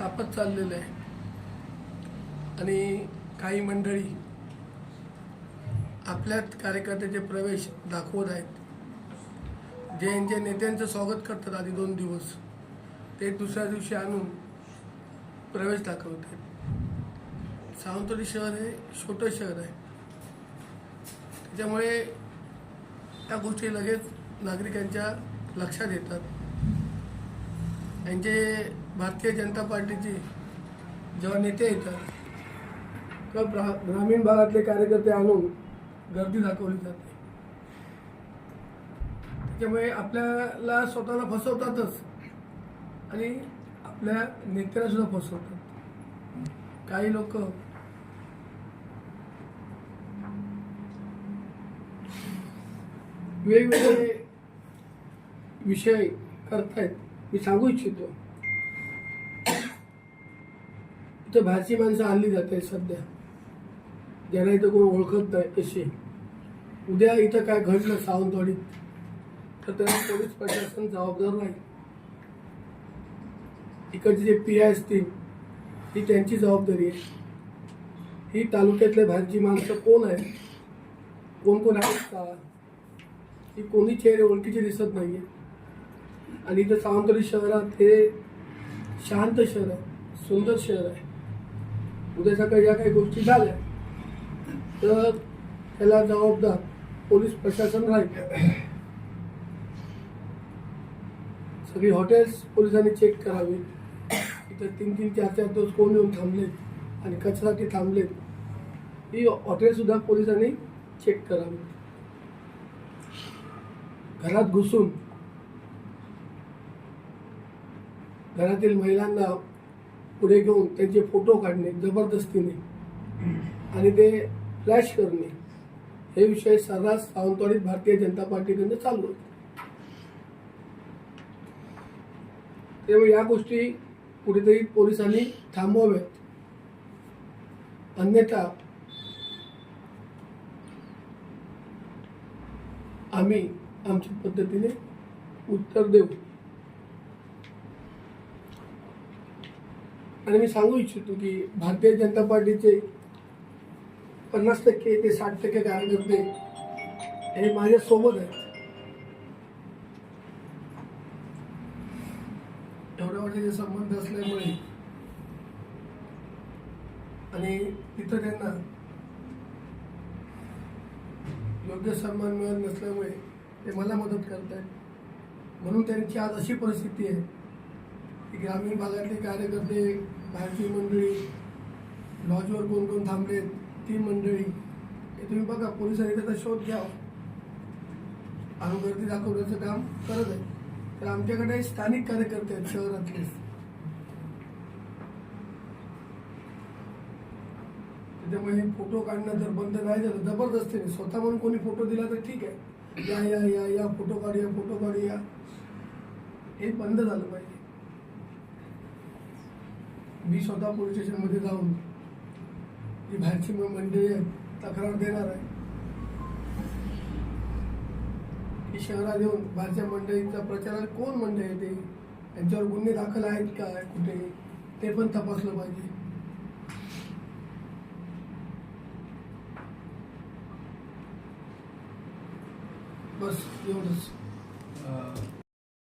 तापत चाललेलं आहे. आणि काही मंडळी आपल्याच कार्यकर्त्याचे प्रवेश दाखवत आहेत. जे यांच्या नेत्यांचं स्वागत करतात आधी दोन दिवस ते दुसऱ्या दिवशी आणून प्रवेश दाखवत आहेत. सावंतवाडी शहर हे छोटं शहर आहे. त्याच्यामुळे त्या गोष्टी लगेच नागरिकांच्या लक्षात येतात. यांचे भारतीय जनता पार्टीचे जेव्हा नेते येतात तेव्हा ग्रामीण भागातले कार्यकर्ते आणून गर्दी दाखवली जाते. त्याच्यामुळे आपल्याला स्वतःला फसवतातच आणि आपल्या नेत्याला सुद्धा फसवतात. काही लोक वेगवेगळे विषय करतायत. मी सांगू इच्छितो. इथं बाहेरची माणसं आणली जात आहेत सध्या. ज्यांना इथं कोण ओळखत नाही तसे उद्या इथं काय घडलं सावंतवाडीत तर त्याला पोलीस प्रशासन जबाबदार नाही. इकडचे जे पी आय असतील ही त्यांची जबाबदारी आहे. ही तालुक्यातल्या बाहेरची माणसं कोण आहे कोण कोण आहेत? का ही कोणी चेहरे ओळखीचे दिसत नाहीये. आणि इथं सावंतवाडी शहरात हे शांत शहर आहे सुंदर शहर आहे. उद्या सकाळी ज्या काही गोष्टी झाल्या तर त्याला जबाबदार पोलीस प्रशासन राहील. सगळी हॉटेल्स पोलिसांनी चेक करावी. इथं तीन तीन चार चार दिवस कोण येऊन थांबलेत आणि कचरासाठी थांबलेत ही हॉटेलसुद्धा पोलिसांनी चेक करावी. घरात घुसून घरातील महिलांना पुढे घेऊन त्यांचे फोटो काढणे जबरदस्तीने आणि ते फ्लॅश करणे. हे विषय सर्रास सावंतवाडीत भारतीय जनता पार्टीकडनं चालू होते. त्यामुळे या गोष्टी कुठेतरी पोलिसांनी थांबवाव्यात. अन्यथा आम्ही आमच्या पद्धतीने उत्तर देऊ. आणि मी सांगू इच्छितो की भारतीय जनता पार्टीचे पन्नास टक्के ते साठ टक्के कार्यकर्ते हे माझ्या सोबत आहेत. एवढ्या वर्षाचे संबंध असल्यामुळे आणि तिथं त्यांना योग्य सन्मान मिळत नसल्यामुळे ते मला मदत करत आहेत म्हणून त्यांची आज अशी परिस्थिती आहे. की ग्रामीण भागातले कार्यकर्ते बाहेरची मंडळी लॉजवर कोण कोण थांबलेत ती मंडळी हे तुम्ही बघा पोलिसांनी त्याचा शोध घ्यावा. आणि गर्दी दाखवण्याचं काम करत आहे. तर आमच्याकडे स्थानिक कार्यकर्ते आहेत शहरातले. त्याच्यामुळे हे फोटो काढणं जर बंद नाही झालं जबरदस्तीने. स्वतः म्हणून कोणी फोटो दिला तर ठीक आहे. या या या या फोटो काढूया फोटो काढूया. हे बंद झालं पाहिजे. मी स्वतः पोलीस स्टेशनमध्ये जाऊन जी बाहेरची मंडळी आहे तक्रार देणार आहे. की शहरात येऊन बाहेरच्या मंडळींचा प्रचारात कोण मंडळी आहे ते? गुन्हे दाखल आहेत का? कुठे? ते पण तपासलं पाहिजे. बस एवढंच.